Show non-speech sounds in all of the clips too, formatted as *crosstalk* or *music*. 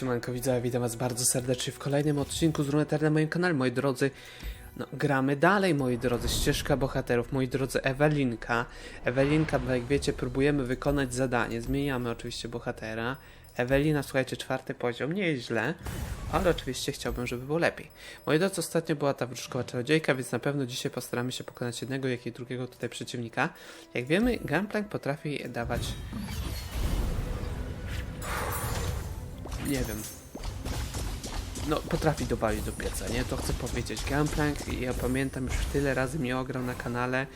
Siemanko widzowie, witam was bardzo serdecznie w kolejnym odcinku z Runeterra na moim kanale, moi drodzy. No, gramy dalej, moi drodzy, ścieżka bohaterów, moi drodzy, Ewelinka. Ewelinka, bo jak wiecie, próbujemy wykonać zadanie, zmieniamy oczywiście bohatera. Ewelina, słuchajcie, czwarty poziom, nie jest źle, ale oczywiście chciałbym, żeby było lepiej. Moi drodzy, ostatnio była ta wróżkowa czarodziejka, więc na pewno dzisiaj postaramy się pokonać jednego, jak i drugiego tutaj przeciwnika. Jak wiemy, Gunplank potrafi dawać nie wiem. No, potrafi dowalić do pieca, nie? To chcę powiedzieć. Gunplank, ja pamiętam, już tyle razy mnie ograł na kanale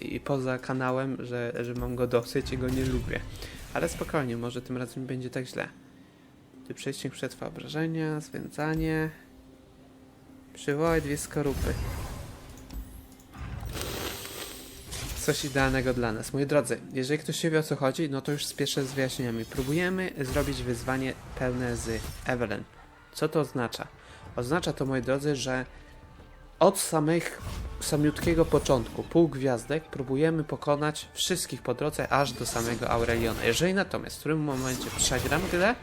i poza kanałem, że, że mam go dosyć i go nie lubię. Ale spokojnie, może tym razem będzie tak źle. Ty przejściem przetrwa obrażenia, zwędzanie. Przywołaj dwie skorupy. Coś idealnego dla nas. Moi drodzy, jeżeli ktoś się wie o co chodzi, no to już spieszę z wyjaśnieniami. Próbujemy zrobić wyzwanie pełne z Evelyn. Co to oznacza? Oznacza to, moi drodzy, że od samych samiutkiego początku, pół gwiazdek, próbujemy pokonać wszystkich po drodze, aż do samego Aureliona. Jeżeli natomiast w którym momencie przegram grę,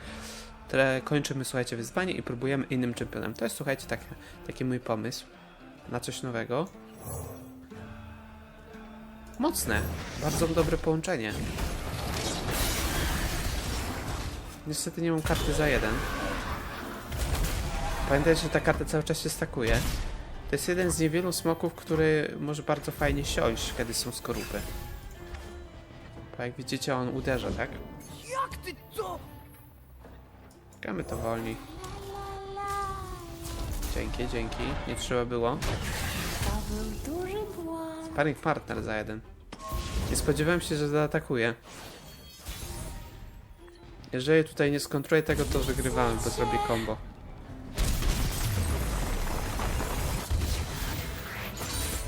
to kończymy, słuchajcie, wyzwanie i próbujemy innym czempionem. To jest, słuchajcie, taki, taki mój pomysł na coś nowego. Mocne. Bardzo dobre połączenie. Niestety nie mam karty za jeden. Pamiętajcie, że ta karta cały czas się stakuje. To jest jeden z niewielu smoków, który może bardzo fajnie siąść, kiedy są skorupy. Bo jak widzicie, on uderza, tak? Jak ty to? Gramy to wolniej. Dzięki, dzięki. Nie trzeba było. To był duży błąd. Sparring partner za jeden. Nie spodziewałem się, że zaatakuje. Jeżeli tutaj nie skontruję tego, to wygrywamy, bo zrobię combo.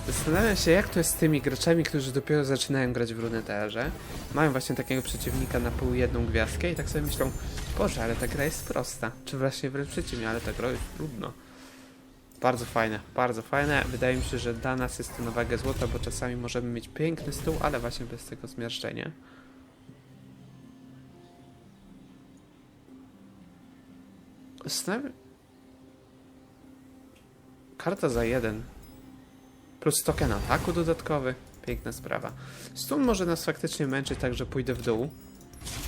Zastanawiam się, jak to jest z tymi graczami, którzy dopiero zaczynają grać w runeterze. Mają właśnie takiego przeciwnika na pół jedną gwiazdkę i tak sobie myślą, Boże, ale ta gra jest prosta. Czy właśnie wręcz przeciwnie, ale ta gra jest trudno. Bardzo fajne, bardzo fajne. Wydaje mi się, że dla nas jest to na wagę złota, bo czasami możemy mieć piękny stół, ale właśnie bez tego zmiażdżenia. Zastanawiam... Karta za jeden. Plus token ataku dodatkowy. Piękna sprawa. Stun może nas faktycznie męczyć, tak że pójdę w dół.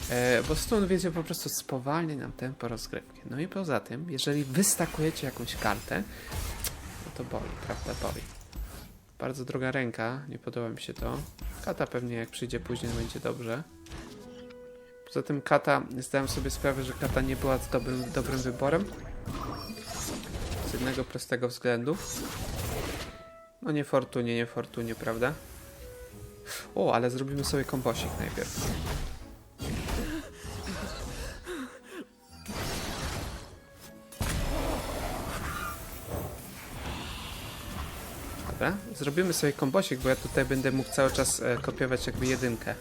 E, bo stun, wiecie, po prostu spowalnia nam tempo rozgrywki. No i poza tym, jeżeli wystakujecie jakąś kartę, no to boli, prawda, boli. Bardzo droga ręka, nie podoba mi się to. Kata pewnie jak przyjdzie później będzie dobrze. Poza tym kata, zdałem sobie sprawę, że kata nie była dobrym, dobrym wyborem. Z jednego prostego względu. No nie fortunie, nie fortunie, prawda? O, ale zrobimy sobie kombosik najpierw. Dobra, zrobimy sobie kombosik, bo ja tutaj będę mógł cały czas e, kopiować jakby jedynkę.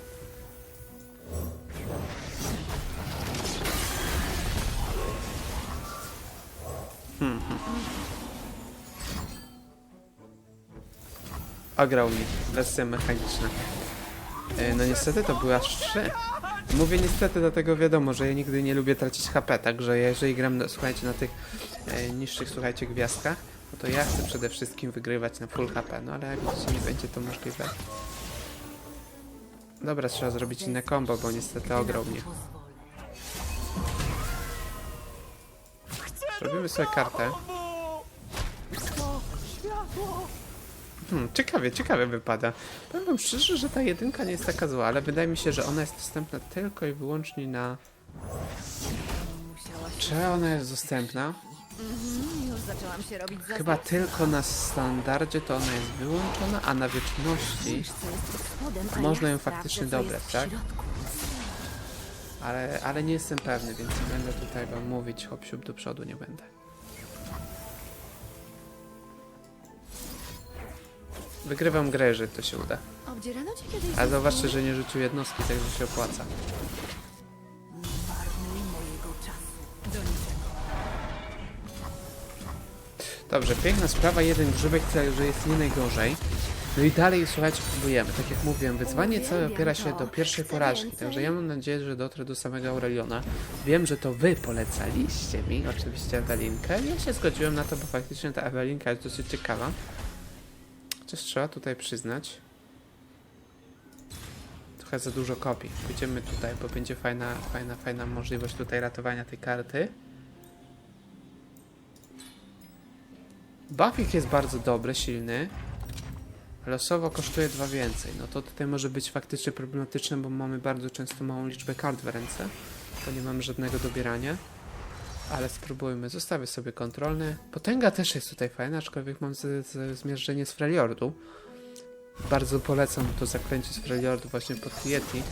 Hmm, hmm. Ograł mi, wersja mechaniczna. E, no niestety to były aż trzy. Mówię niestety, dlatego wiadomo, że ja nigdy nie lubię tracić HP, także jeżeli gram, słuchajcie, na tych e, niższych, słuchajcie, gwiazdkach, no to ja chcę przede wszystkim wygrywać na full HP, no ale jak widzicie, nie będzie to możliwe. Dobra, trzeba zrobić inne combo, bo niestety ograł mnie. Zrobimy sobie kartę. Hmm, ciekawie, ciekawie wypada. Powiem wam szczerze, że ta jedynka nie jest taka zła, ale wydaje mi się, że ona jest dostępna tylko i wyłącznie na... Czy ona jest dostępna? Mhm, zaczęłam się robić za Chyba tylko na standardzie to ona jest wyłączona, a na wieczności... A Można ją faktycznie dobrać, tak? Ale, ale nie jestem pewny, więc nie będę tutaj wam mówić hop do przodu, nie będę. Wygrywam grę, jeżeli to się uda. Ze zauważcie, że nie rzucił jednostki, także się opłaca. Dobrze, piękna sprawa, jeden grzybek, także jest nie najgorzej. No i dalej, słuchajcie, próbujemy. Tak jak mówiłem, wyzwanie całe opiera się do pierwszej porażki, także ja mam nadzieję, że dotrę do samego Aureliona. Wiem, że to wy polecaliście mi, oczywiście Ewelinkę. Ja się zgodziłem na to, bo faktycznie ta Ewelinka jest dosyć ciekawa. Chociaż trzeba tutaj przyznać. Trochę za dużo kopii. Pójdziemy tutaj, bo będzie fajna, fajna, fajna możliwość tutaj ratowania tej karty. Buffik jest bardzo dobry, silny. Losowo kosztuje dwa więcej. No to tutaj może być faktycznie problematyczne, bo mamy bardzo często małą liczbę kart w ręce, bo nie mamy żadnego dobierania. Ale spróbujmy. Zostawię sobie kontrolny. Potęga też jest tutaj fajna, aczkolwiek mam z, z, zmierzenie z Freljordu. Bardzo polecam to zaklęcie z Freljordu właśnie pod Yeti.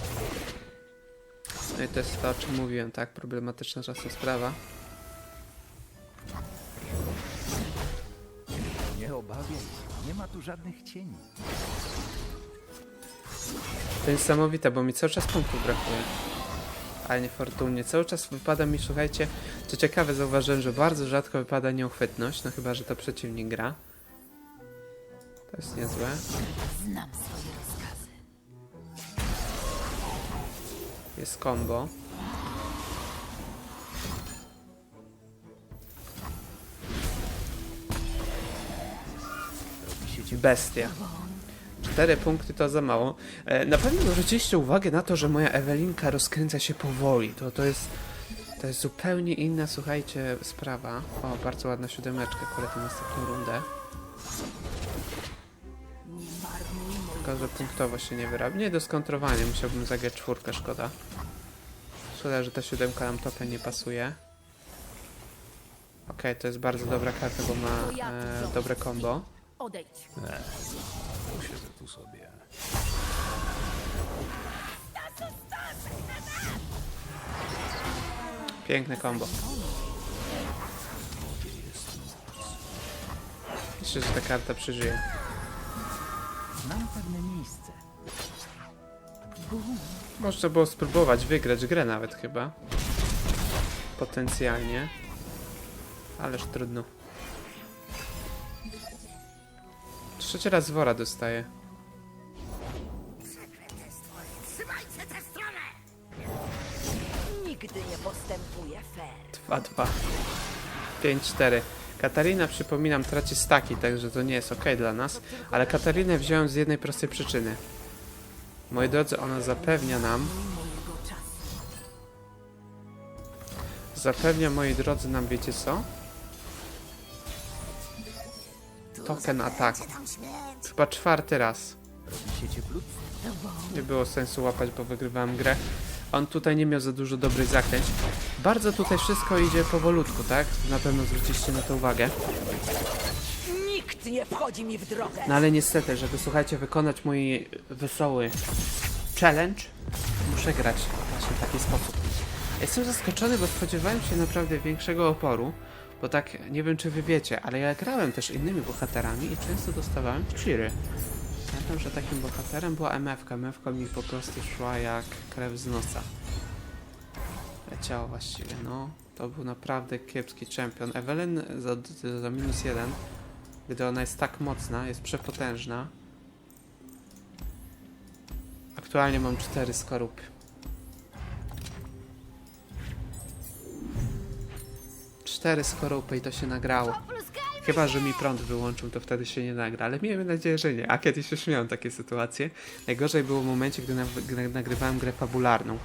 No i to jest to, o czym mówiłem, tak? Problematyczna czasem sprawa. Obawiaj się, nie ma tu żadnych cieni. To niesamowite, bo mi cały czas punktów brakuje. Ale niefortunnie. Cały czas wypada mi, słuchajcie, co ciekawe, zauważyłem, że bardzo rzadko wypada nieuchwytność, no chyba, że to przeciwnik gra. To jest niezłe. Znam swoje rozkazy. Jest combo. Bestia. Cztery punkty to za mało. E, Na pewno zwróciliście uwagę na to, że moja Ewelinka rozkręca się powoli. To, to jest... To jest zupełnie inna, słuchajcie, sprawa. O, bardzo ładna siódemeczka, akurat na następną rundę. Tylko, że punktowo się nie wyrabia. Nie do skontrowania, musiałbym zagrać czwórkę, szkoda. Szkoda, że ta siódemka nam topę nie pasuje. Okej, to jest bardzo dobra karta, bo ma e, dobre combo. Odejdź. Posiedzę tu sobie. Piękne combo. Myślę, że ta karta przeżyje. Znam pewne miejsce. Można było spróbować wygrać grę nawet chyba. Potencjalnie. Ależ trudno. Trzeci raz wora dostaje. Nigdy nie postępuję fair. 2-2. 5-4. Katarina, przypominam, traci staki, także to nie jest ok dla nas. Ale Katarinę wziąłem z jednej prostej przyczyny. Moi drodzy, ona zapewnia nam, zapewnia, moi drodzy, nam, wiecie co? Token ataku. Chyba czwarty raz. Nie było sensu łapać, bo wygrywałem grę. On tutaj nie miał za dużo dobrych zaklęć. Bardzo tutaj wszystko idzie powolutku, tak? Na pewno zwróciliście na to uwagę. Nikt nie wchodzi mi w drogę. No ale niestety, żeby słuchajcie, wykonać mój wesoły challenge, muszę grać właśnie w taki sposób. Jestem zaskoczony, bo spodziewałem się naprawdę większego oporu, bo tak, nie wiem czy wy wiecie, ale ja grałem też innymi bohaterami i często dostawałem cheery. Pamiętam, że takim bohaterem była MF-ka. MF-ka mi po prostu szła jak krew z nosa. Leciało właściwie, no. To był naprawdę kiepski czempion. Evelyn za, za minus jeden gdy ona jest tak mocna, jest przepotężna. Aktualnie mam cztery skorupy. Cztery skorupy i to się nagrało. Chyba, że mi prąd wyłączył, to wtedy się nie nagra, ale miejmy nadzieję, że nie. A kiedyś już miałem takie sytuacje. Najgorzej było w momencie, gdy gdy nagrywałem grę fabularną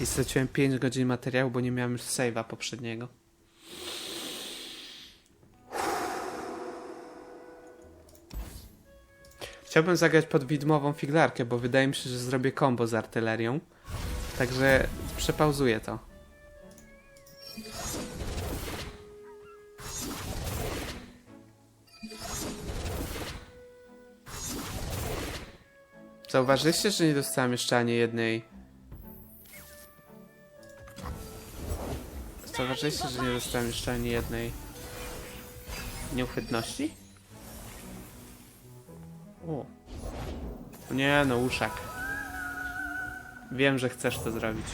i straciłem 5 godzin materiału, bo nie miałem już save'a poprzedniego. Chciałbym zagrać pod widmową figlarkę, bo wydaje mi się, że zrobię combo z artylerią. Także przepauzuję to. Zauważyliście, że nie dostałem jeszcze ani jednej... Zauważyliście, że nie dostałem jeszcze ani jednej... Nieuchwytności? O. Nie no, uszak. Wiem, że chcesz to zrobić.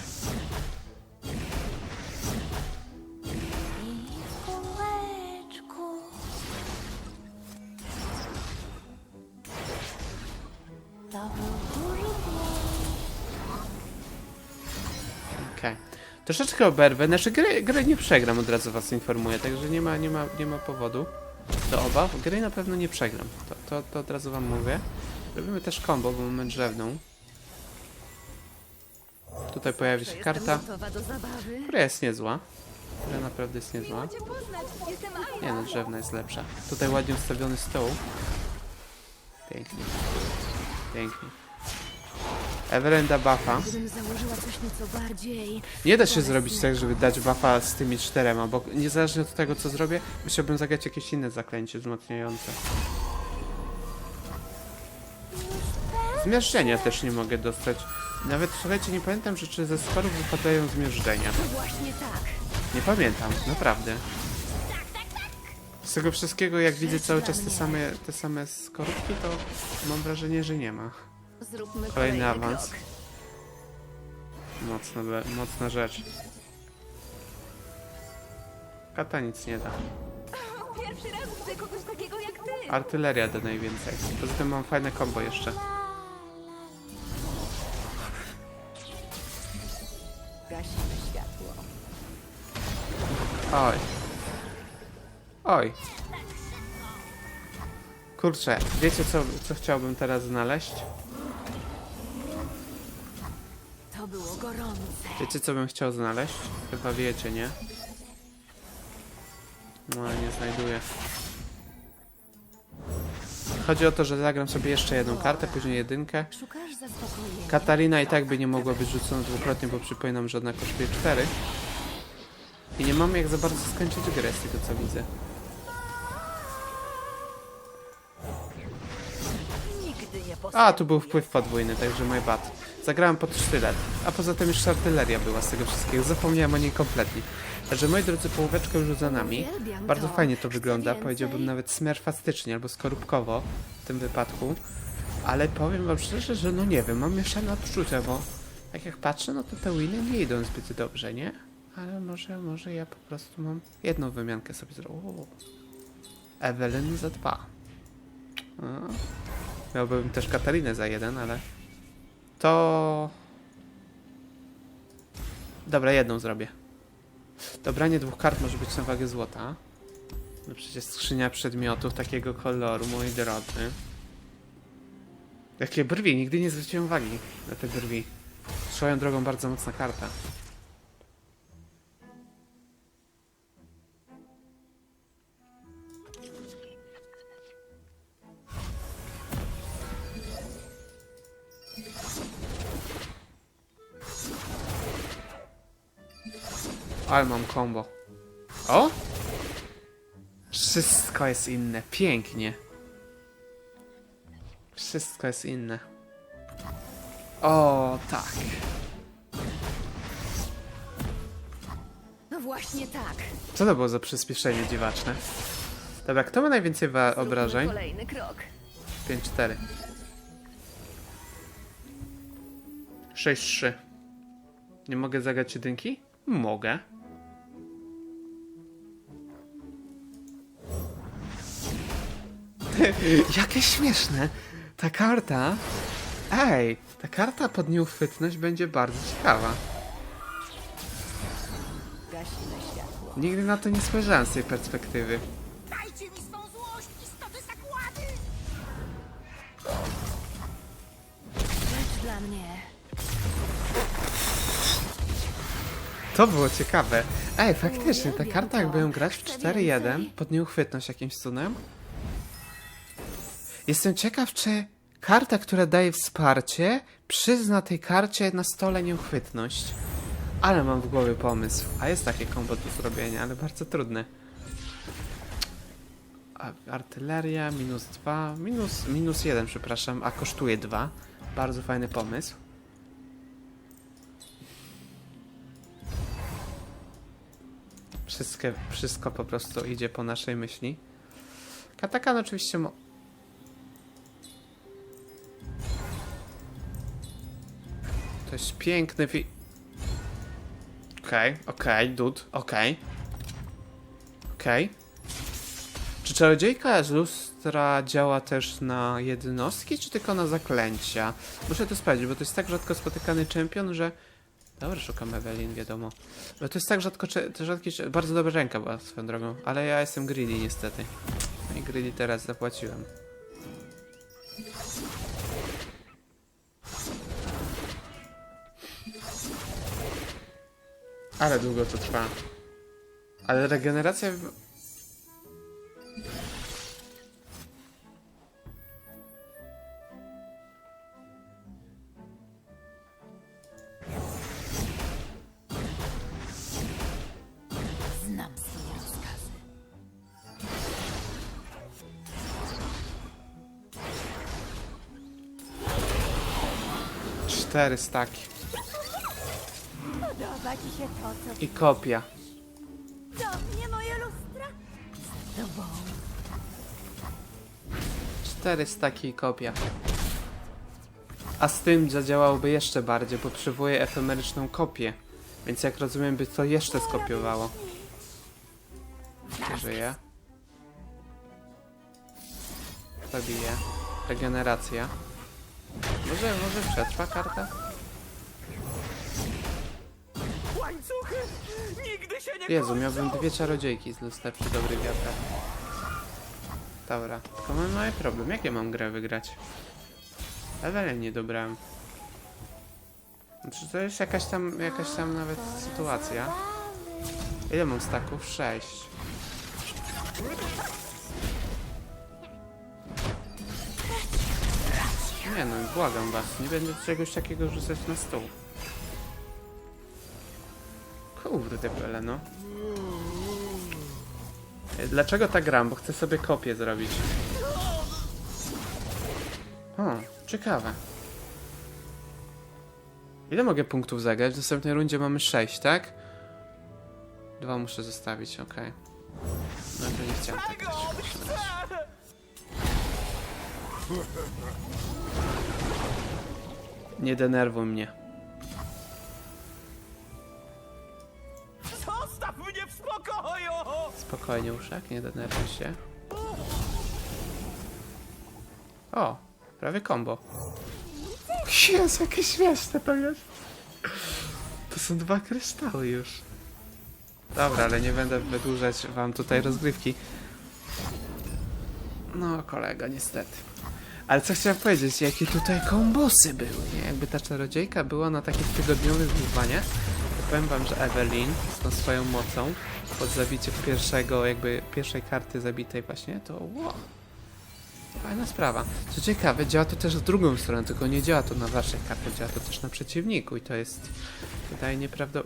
Troszeczkę oberwę, znaczy gry, gry nie przegram, od razu was informuję, także nie ma, nie ma, nie ma powodu do obaw. Gry na pewno nie przegram, to, to, to od razu wam mówię. Robimy też combo, bo mamy drzewną. Tutaj pojawi się karta, która jest niezła. Która naprawdę jest niezła. Nie no, drzewna jest lepsza. Tutaj ładnie ustawiony stół. Pięknie. Pięknie. Evelyn da buffa. Gdybym założyła coś nieco bardziej... Nie da się zrobić tak, żeby dać buffa z tymi czterema, bo niezależnie od tego, co zrobię, musiałbym zagrać jakieś inne zaklęcie wzmacniające. Zmiażdżenia też nie mogę dostać. Nawet, słuchajcie, nie pamiętam, że czy ze skorów wypadają zmiażdżenia. To właśnie tak. Nie pamiętam, naprawdę. Z tego wszystkiego, jak widzę cały czas te same, te same skorupki, to mam wrażenie, że nie ma. Zróbmy Kolejny awans. krok. Mocna, be- mocna rzecz. Kata nic nie da. Pierwszy raz widzę kogoś takiego jak ty. Artyleria da najwięcej. Poza tym mam fajne combo jeszcze. Gasimy światło. Oj. Oj. Kurczę, wiecie co, co chciałbym teraz znaleźć? To było gorące. Wiecie co bym chciał znaleźć? Chyba wiecie, nie? No ale nie znajduję. Chodzi o to, że zagram sobie jeszcze jedną kartę, później jedynkę. Katarina i tak by nie mogła być rzucona dwukrotnie, bo przypominam, że ona kosztuje 4. I nie mamy jak za bardzo skończyć grę z tego co widzę. A, tu był wpływ podwójny, także my bad. Zagrałem pod sztylet, a poza tym jeszcze artyleria była z tego wszystkiego. Zapomniałem o niej kompletnie. Także moi drodzy, połóweczka już za nami. Bardzo fajnie to wygląda, powiedziałbym nawet smerfastycznie albo skorupkowo w tym wypadku. Ale powiem wam szczerze, że no nie wiem, mam mieszane odczucia, bo tak jak patrzę, no to te winy nie idą zbyt dobrze, nie? Ale może, może ja po prostu mam jedną wymiankę sobie zrobić. Evelyn za dwa. A. Miałbym też Katarinę za jeden, ale to... Dobra, jedną zrobię. Dobranie dwóch kart może być na wagę złota. No przecież skrzynia przedmiotów takiego koloru, moi drodzy. Jakie brwi, nigdy nie zwróciłem uwagi na te brwi. Swoją drogą bardzo mocna karta. Ale mam combo. O! Wszystko jest inne. Pięknie. Wszystko jest inne. O, tak. No właśnie tak. Co to było za przyspieszenie dziwaczne? Dobra, kto ma najwięcej obrażeń? kolejny krok. 5-4. 6-3. Nie mogę zagrać jedynki? Mogę. *laughs* Jakie śmieszne. Ta karta. Ej, ta karta pod nieuchwytność będzie bardzo ciekawa. Nigdy na to nie spojrzałem z tej perspektywy. Dajcie mi swą złość, istoty zakłady! Rzecz dla mnie. To było ciekawe. Ej, faktycznie, ta karta jakby ją grać w Chcę 4-1 więcej. pod nieuchwytność jakimś cudem. Jestem ciekaw, czy karta, która daje wsparcie, przyzna tej karcie na stole nieuchwytność. Ale mam w głowie pomysł. A jest takie kombo do zrobienia, ale bardzo trudne. Artyleria, minus 2, minus, minus 1, przepraszam, a kosztuje 2. Bardzo fajny pomysł. Wszystkie, wszystko po prostu idzie po naszej myśli. Katakan oczywiście piękny wi... Okej, okej, dud, okej. Okej. Czy czarodziejka z lustra działa też na jednostki, czy tylko na zaklęcia? Muszę to sprawdzić, bo to jest tak rzadko spotykany czempion, że Dobra, szukam Evelyn, wiadomo. No to jest tak rzadko, to rzadki, bardzo dobra ręka była swoją drogą, ale ja jestem greedy niestety. No i greedy teraz zapłaciłem. Ale długo to trwa. Ale regeneracja... Znam swoje rozkazy. Cztery staki. Ci się to, co I kopia. do mnie moje lustra? Tobą. Cztery staki i kopia. A z tym zadziałałoby jeszcze bardziej, bo przywołuje efemeryczną kopię. Więc jak rozumiem, by to jeszcze skopiowało. Przeżyje. Zabije. Regeneracja. Może, może przetrwa karta? Łańcuchy! Nigdy się nie Jezu, miałbym dwie czarodziejki z lustra przy dobrych wiatrach. Dobra, tylko mam mały problem. Jak ja mam grę wygrać? Evelyn nie dobrałem. Znaczy to jest jakaś tam, jakaś tam nawet sytuacja. Ile mam staków? Sześć. Nie no, błagam was, nie będę czegoś takiego rzucać na stół. Kurde, pele, no. E, Dlaczego tak gram? Bo chcę sobie kopię zrobić. O, ciekawe. Ile mogę punktów zagrać? W następnej rundzie mamy 6, tak? Dwa muszę zostawić, okej. No to nie chciałem tak. Nie denerwuj mnie. Spokojnie, uszek, nie denerwuj się. O, prawie combo. Jezu, jakie śmieszne to jest. To są dwa kryształy już. Dobra, ale nie będę wydłużać wam tutaj rozgrywki. No, kolega, niestety. Ale co chciałem powiedzieć, jakie tutaj kombosy były, nie? Jakby ta czarodziejka była na takich tygodniowych wyzwaniach, to powiem wam, że Evelyn z tą swoją mocą pod zabicie pierwszego, jakby pierwszej karty zabitej właśnie, to wow. Fajna sprawa. Co ciekawe, działa to też w drugą stronę, tylko nie działa to na waszej karcie, działa to też na przeciwniku i to jest, wydaje nieprawdo...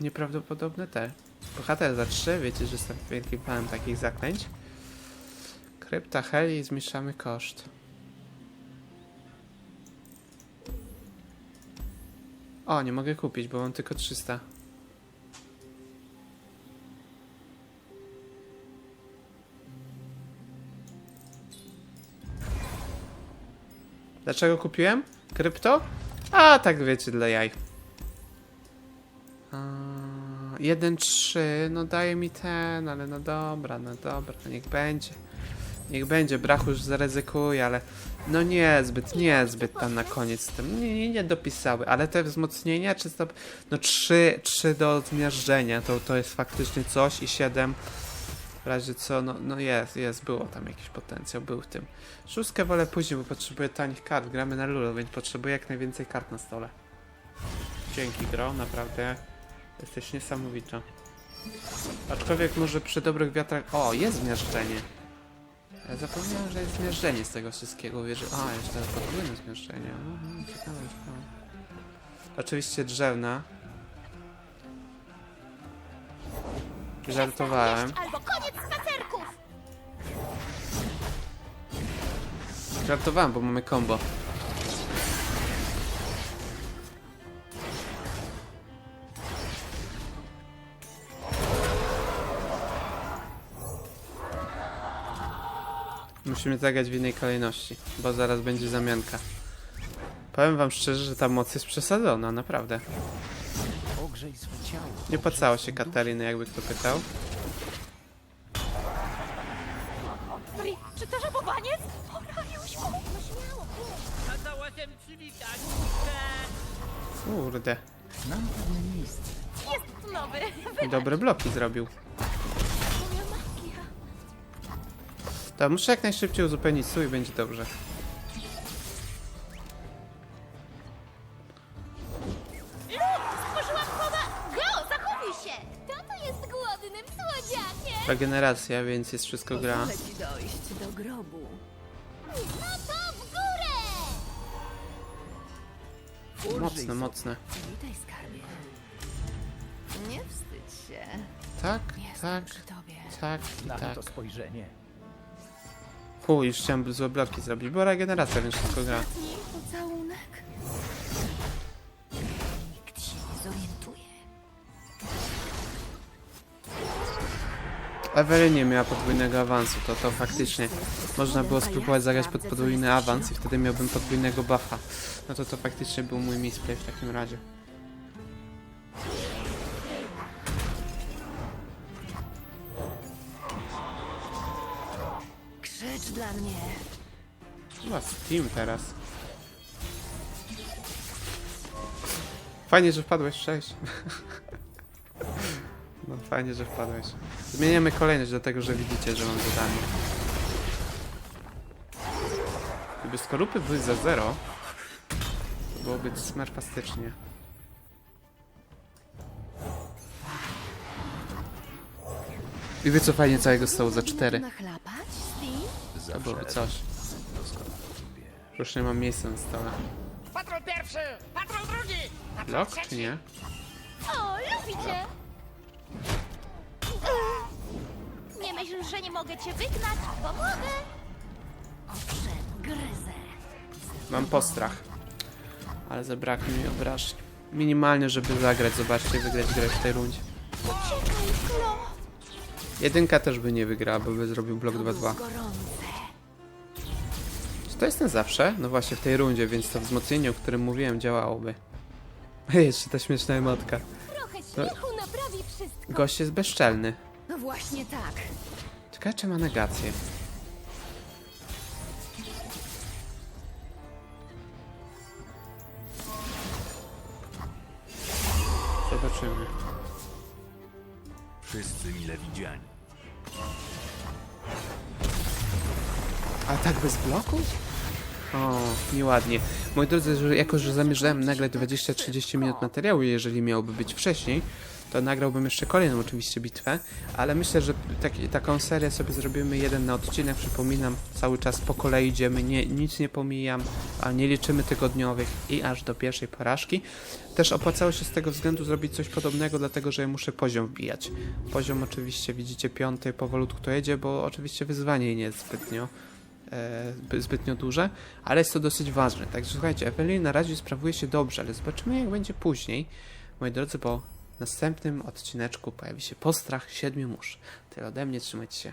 nieprawdopodobne te. Bohater za trzy, wiecie, że jestem wielkim fanem takich zaklęć. Krypta Heli i zmniejszamy koszt. O, nie mogę kupić, bo mam tylko 300. Dlaczego kupiłem? Krypto? A, tak wiecie, dla jaj. Eee, 1-3, no daje mi ten, ale no dobra, no dobra, no niech będzie. Niech będzie, brach już zaryzykuje, ale no niezbyt, niezbyt tam na koniec tym. Nie, nie, nie dopisały, ale te wzmocnienia, czy to, no 3, 3 do zmiażdżenia, to, to jest faktycznie coś i 7 w razie co, no, no jest, jest, było tam jakiś potencjał, był w tym. Szóstkę wolę później, bo potrzebuję tanich kart, gramy na Lulu, więc potrzebuję jak najwięcej kart na stole. Dzięki gro, naprawdę jesteś niesamowita. Aczkolwiek może przy dobrych wiatrach... O, jest zmiażdżenie. Ja zapomniałem, że jest zmiażdżenie z tego wszystkiego. Wierzy... A, jeszcze podwójne zmiażdżenie. Mhm, ciekawe, ciekawe. Oczywiście drzewna. Żartowałem. Albo koniec spacerków! Żartowałem, bo mamy combo. Musimy zagrać w innej kolejności, bo zaraz będzie zamianka. Powiem wam szczerze, że ta moc jest przesadzona, naprawdę. Ogrzej swe ciało. Nie płacało się Katariny, jakby kto pytał. Czy to żabowaniec? Poraził Kazałasem przywitać. Kurde. Znam pewne miejsce. Jest nowy. Dobre bloki zrobił. Moja magia. To muszę jak najszybciej uzupełnić stół i będzie dobrze. Słodziakiem? Regeneracja, więc jest wszystko gra. Pozwolę ci dojść do grobu. No to w górę! Mocne, mocne. Witaj, skarbie. Nie wstydź się. Tak, Jestem tak, przy tobie. tak i Znam tak. to spojrzenie. Fu, już chciałem złe bloki zrobić, bo regeneracja, więc wszystko gra. Ostatni Ewelyn miała podwójnego awansu, to to faktycznie można było spróbować zagrać pod podwójny awans i wtedy miałbym podwójnego buffa. No to to faktycznie był mój misplay w takim razie. Krzycz dla mnie. Chyba Steam teraz. Fajnie, że wpadłeś 6. *laughs* No fajnie, że wpadłeś. Zmieniamy kolejność do tego, że widzicie, że mam zadanie. Gdyby skorupy były za 0, to byłoby smerfastycznie. I wycofanie całego stołu za 4. Nachlapać, Steve? To byłoby coś. Już nie mam miejsca na stole. Patrol pierwszy! Patrol drugi! Blok czy nie? O, lubicie! Nie myśl, że nie mogę cię wygnać, bo mogę! Owszem, gryzę. Mam postrach. Ale zabraknie mi obrażeń. Minimalnie, żeby zagrać, zobaczcie, wygrać grę w tej rundzie. Uciekaj, Klo! Jedynka też by nie wygrała, bo by zrobił blok 2-2. Gorące. Czy to jest ten zawsze? No właśnie w tej rundzie, więc to wzmocnienie, o którym mówiłem, działałoby. *laughs* Jeszcze ta śmieszna emotka. Trochę śmiechu naprawi wszystko. Gość jest bezczelny. No właśnie tak. Ciekawe, czy ma negację. Zobaczymy. Wszyscy mile widziani. A tak bez bloku? O, nieładnie. Moi drodzy, że jako że zamierzałem nagrać 20-30 minut materiału, jeżeli miałoby być wcześniej, to nagrałbym jeszcze kolejną oczywiście bitwę, ale myślę, że taką serię sobie zrobimy jeden na odcinek, przypominam, cały czas po kolei idziemy, nie, nic nie pomijam, a nie liczymy tygodniowych i aż do pierwszej porażki. Też opłacało się z tego względu zrobić coś podobnego, dlatego że ja muszę poziom wbijać. Poziom oczywiście widzicie piąty, powolutku to jedzie, bo oczywiście wyzwanie nie jest zbytnio e, zby- zbytnio duże, ale jest to dosyć ważne. Także słuchajcie, Evelyn na razie sprawuje się dobrze, ale zobaczymy jak będzie później. Moi drodzy, bo następnym odcineczku pojawi się postrach siedmiu mórz. Tyle ode mnie, trzymajcie się.